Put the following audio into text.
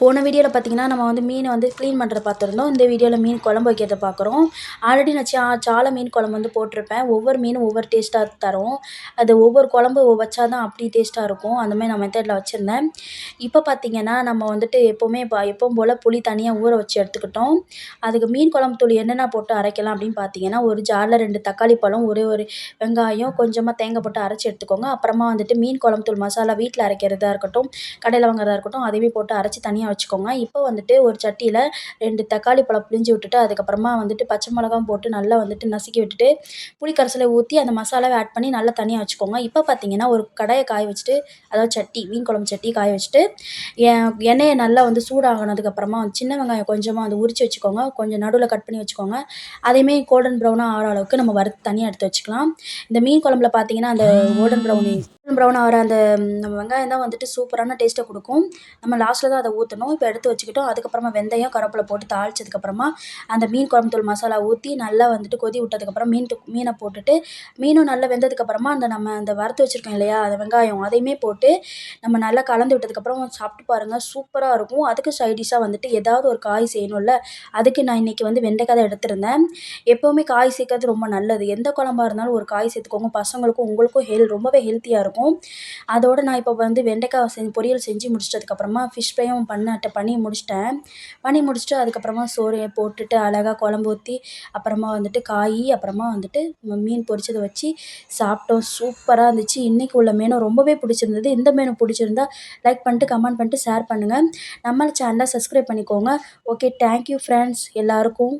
போன வீடியோவில் பார்த்தீங்கன்னா நம்ம வந்து மீனை வந்து க்ளீன் பண்ணுறத பார்த்துருந்தோம். இந்த வீடியோவில் மீன் குழம்பு வைக்கிறத பார்க்குறோம். ஆல்ரெடி நான் சா சாலை மீன் குழம்பு வந்து போட்டிருப்பேன். ஒவ்வொரு மீனும் ஒவ்வொரு டேஸ்ட்டாக தரும். அது ஒவ்வொரு குழம்பு வச்சா தான் அப்படி டேஸ்ட்டாக இருக்கும். அந்த மாதிரி நான் மெத்தடில் வச்சுருந்தேன். இப்போ பார்த்திங்கன்னா நம்ம வந்துட்டு எப்போவுமே இப்போ எப்பவும் போல் புளி தனியாக ஊற வச்சு எடுத்துக்கிட்டோம். அதுக்கு மீன் குழம்பு தூள் என்னென்ன போட்டு அரைக்கலாம் அப்படின்னு பார்த்தீங்கன்னா ஒரு ஜாரில் ரெண்டு தக்காளி பழம் ஒரே ஒரு வெங்காயம் கொஞ்சமாக தேங்காய் போட்டு அரைச்சி எடுத்துக்கோங்க. அப்புறமா வந்துட்டு மீன் குழம்பு தூள் மசாலா வீட்டில் அரைக்கிறதா இருக்கட்டும் கடையில் வாங்குறதா இருக்கட்டும் அதையுமே போட்டு அரைச்சி தனியாக வச்சுக்கோங்க. இப்போ வந்துட்டு ஒரு சட்டியில் ரெண்டு தக்காளி பழம் பிழிஞ்சு விட்டுட்டு அதுக்கப்புறமா வந்துட்டு பச்சை மிளகாவும் போட்டு நல்லா வந்துட்டு நசுக்கி விட்டுட்டு புளி கரைசலை ஊற்றி அந்த மசாலாவை ஆட் பண்ணி நல்லா தனியாக வச்சுக்கோங்க. இப்போ பார்த்தீங்கன்னா ஒரு கடாயை காய வச்சுட்டு அதாவது சட்டி மீன் குழம்பு சட்டி காய வச்சுட்டு எண்ணெயை நல்லா வந்து சூடாகினதுக்கப்புறமா சின்ன வெங்காயம் கொஞ்சமாக வந்து உரிச்சு வச்சுக்கோங்க. கொஞ்சம் நடுவில் கட் பண்ணி வச்சுக்கோங்க. அதையுமே கோல்டன் ப்ரௌனாக ஆகிற அளவுக்கு நம்ம வறுத்து தனியாக எடுத்து வச்சுக்கலாம். இந்த மீன் குழம்புல பார்த்தீங்கன்னா அந்த கோல்டன் ப்ரௌனி கோல்டன் ப்ரௌன் ஆகிற அந்த நம்ம வெங்காயம் தான் வந்துட்டு சூப்பரான டேஸ்ட்டை கொடுக்கும். நம்ம லாஸ்ட்டில் தான் அதை ஊற்றணும் இப்போ எடுத்து வச்சுக்கிட்டோம். அதுக்கப்புறமா வெந்தயம் கருவேப்பிலை போட்டு தாளிச்சதுக்கப்புறமா அந்த மீன் குழம்பு தூள் மசாலா ஊற்றி நல்லா வந்துட்டு கொதி விட்டதுக்கப்புறம் மீன் மீனை போட்டுட்டு மீனும் நல்லா வெந்ததுக்கப்புறமா அந்த நம்ம அந்த வறுத்து வச்சுருக்கோம் இல்லையா? அந்த வெங்காயம் அதையுமே போட்டு நம்ம நல்லா கலந்து விட்டதுக்கப்புறம் சாப்பிட்டு பாருங்கள் சூப்பராக இருக்கும். அதுக்கு சைடிஷாக வந்துட்டு ஏதாவது ஒரு காய் செய்யணும்ல. அதுக்கு நான் இன்றைக்கி வந்து வெண்டைக்காய் தான் எடுத்திருந்தேன். எப்போவுமே காய் சேர்க்கறது ரொம்ப நல்லது. எந்த குழம்பா இருந்தாலும் ஒரு காய் சேர்த்துக்கோங்க. பசங்களுக்கும் உங்களுக்கும் ஹெல் ரொம்பவே ஹெல்த்தியாக இருக்கும். அதோடு நான் இப்போ வந்து வெண்டைக்காய் செஞ்சு பொரியல் செஞ்சு முடிச்சதுக்கப்புறமா ஃபிஷ் ஃப்ரையும் பண்ண பண்ணி முடிச்சிட்டேன். பண்ணி முடிச்சுட்டு அதுக்கப்புறமா சோறையை போட்டுட்டு அழகாக குழம்பு ஊற்றி அப்புறமா வந்துட்டு காய் அப்புறமா வந்துட்டு மீன் பொரிச்சதை வச்சு சாப்பிட்டோம். சூப்பராக இருந்துச்சு. இன்றைக்கி உள்ள மெனு ரொம்பவே பிடிச்சிருந்தது. இந்த மெனு பிடிச்சிருந்தா லைக் பண்ணிட்டு கமெண்ட் பண்ணிட்டு ஷேர் பண்ணுங்கள் நம்ம சேனலை சப்ஸ்கிரைப் பண்ணிக்கோங்க. ஓகே தேங்க்யூ ஃப்ரெண்ட்ஸ் எல்லாருக்கும்